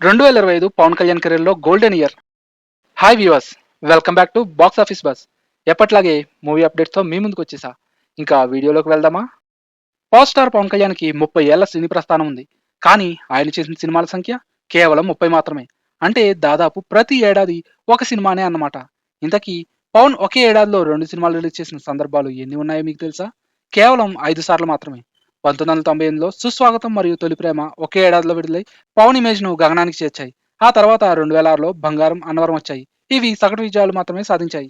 రెండు వేల ఇరవై ఐదు పవన్ కళ్యాణ్ కెరీర్లో golden year hi viewers welcome back to box office buzz ఎప్పట్లాగే మూవీ అప్డేట్స్తో మీ ముందుకు వచ్చేసా. ఇంకా వీడియోలోకి వెళ్దామా? పవర్ స్టార్ పవన్ కళ్యాణ్కి ముప్పై ఏళ్ళ సినీ ప్రస్థానం ఉంది. కానీ ఆయన చేసిన సినిమాల సంఖ్య కేవలం ముప్పై మాత్రమే. అంటే దాదాపు ప్రతి ఏడాది ఒక సినిమానే అన్నమాట. ఇంతకీ పవన్ ఒకే ఏడాదిలో రెండు సినిమాలు రిలీజ్ చేసిన సందర్భాలు ఎన్ని ఉన్నాయో మీకు తెలుసా? కేవలం ఐదు సార్లు మాత్రమే. పంతొమ్మిది వందల తొంభై ఎనిమిదిలో సుస్వాగతం మరియు తొలి ప్రేమ ఒకే ఏడాదిలో విడుదలై పవన్ ఇమేజ్ను గగనానికి చేర్చాయి. ఆ తర్వాత రెండు వేల ఆరులో బంగారం అన్నవరం వచ్చాయి. ఇవి సగటు విజయాలు మాత్రమే సాధించాయి.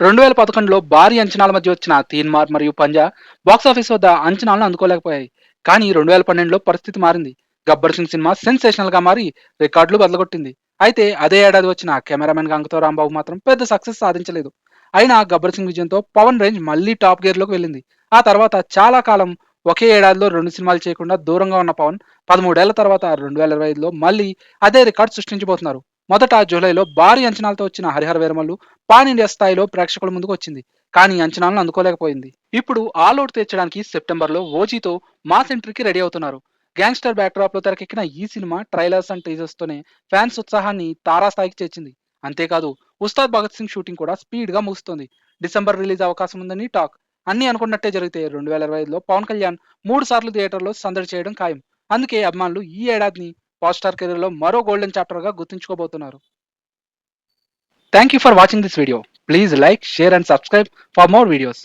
రెండు వేల పదకొండులో భారీ అంచనాల మధ్య వచ్చిన తీన్మార్ మరియు పంజా బాక్సాఫీస్ వద్ద అంచనాలను అందుకోలేకపోయాయి. కానీ రెండు వేల పన్నెండులో పరిస్థితి మారింది. గబ్బర్ సింగ్ సినిమా సెన్సేషనల్గా మారి రికార్డులు బదలగొట్టింది. అయితే అదే ఏడాది వచ్చిన కెమెరామెన్ గంగతో రాంబాబు మాత్రం పెద్ద సక్సెస్ సాధించలేదు. అయినా గబ్బర్ సింగ్ విజయంతో పవన్ రేంజ్ మళ్ళీ టాప్ గేర్లోకి వెళ్ళింది. ఆ తర్వాత చాలా కాలం ఒకే ఏడాదిలో రెండు సినిమాలు చేయకుండా దూరంగా ఉన్న పవన్ పదమూడేళ్ళ తర్వాత రెండు వేల ఇరవై ఐదులో మళ్ళీ అదే రికార్డ్ సృష్టించబోతున్నారు. మొదట జూలైలో భారీ అంచనాలతో వచ్చిన హరిహర వీరమల్లు పాన్ ఇండియా స్థాయిలో ప్రేక్షకుల ముందుకు వచ్చింది. కానీ అంచనాలను అందుకోలేకపోయింది. ఇప్పుడు ఆల్ అవుట్ తెచ్చడానికి సెప్టెంబర్లో ఓజీతో మాస్ ఎంట్రీకి రెడీ అవుతున్నారు. గ్యాంగ్స్టర్ బ్యాక్డ్రాప్లో తెరకెక్కిన ఈ సినిమా ట్రైలర్స్ అండ్ టీజర్స్తోనే ఫ్యాన్స్ ఉత్సాహాన్ని తారాస్థాయికి చేర్చింది. అంతేకాదు ఉస్తాద్ భగత్ సింగ్ షూటింగ్ కూడా స్పీడ్గా ముగుస్తుంది. డిసెంబర్ రిలీజ్ అవకాశం ఉందని టాక్ అన్ని అనుకున్నట్టే జరుగుతాయి. రెండు వేల ఇరవై ఐదులో పవన్ కళ్యాణ్ మూడు సార్లు థియేటర్లో సందడి చేయడం ఖాయం. అందుకే అభిమానులు ఈ ఏడాదిని పవర్ స్టార్ కెరీర్లో మరో గోల్డెన్ చాప్టర్గా గుర్తుంచుకోబోతున్నారు. Thank you for watching this video please like share and subscribe for more videos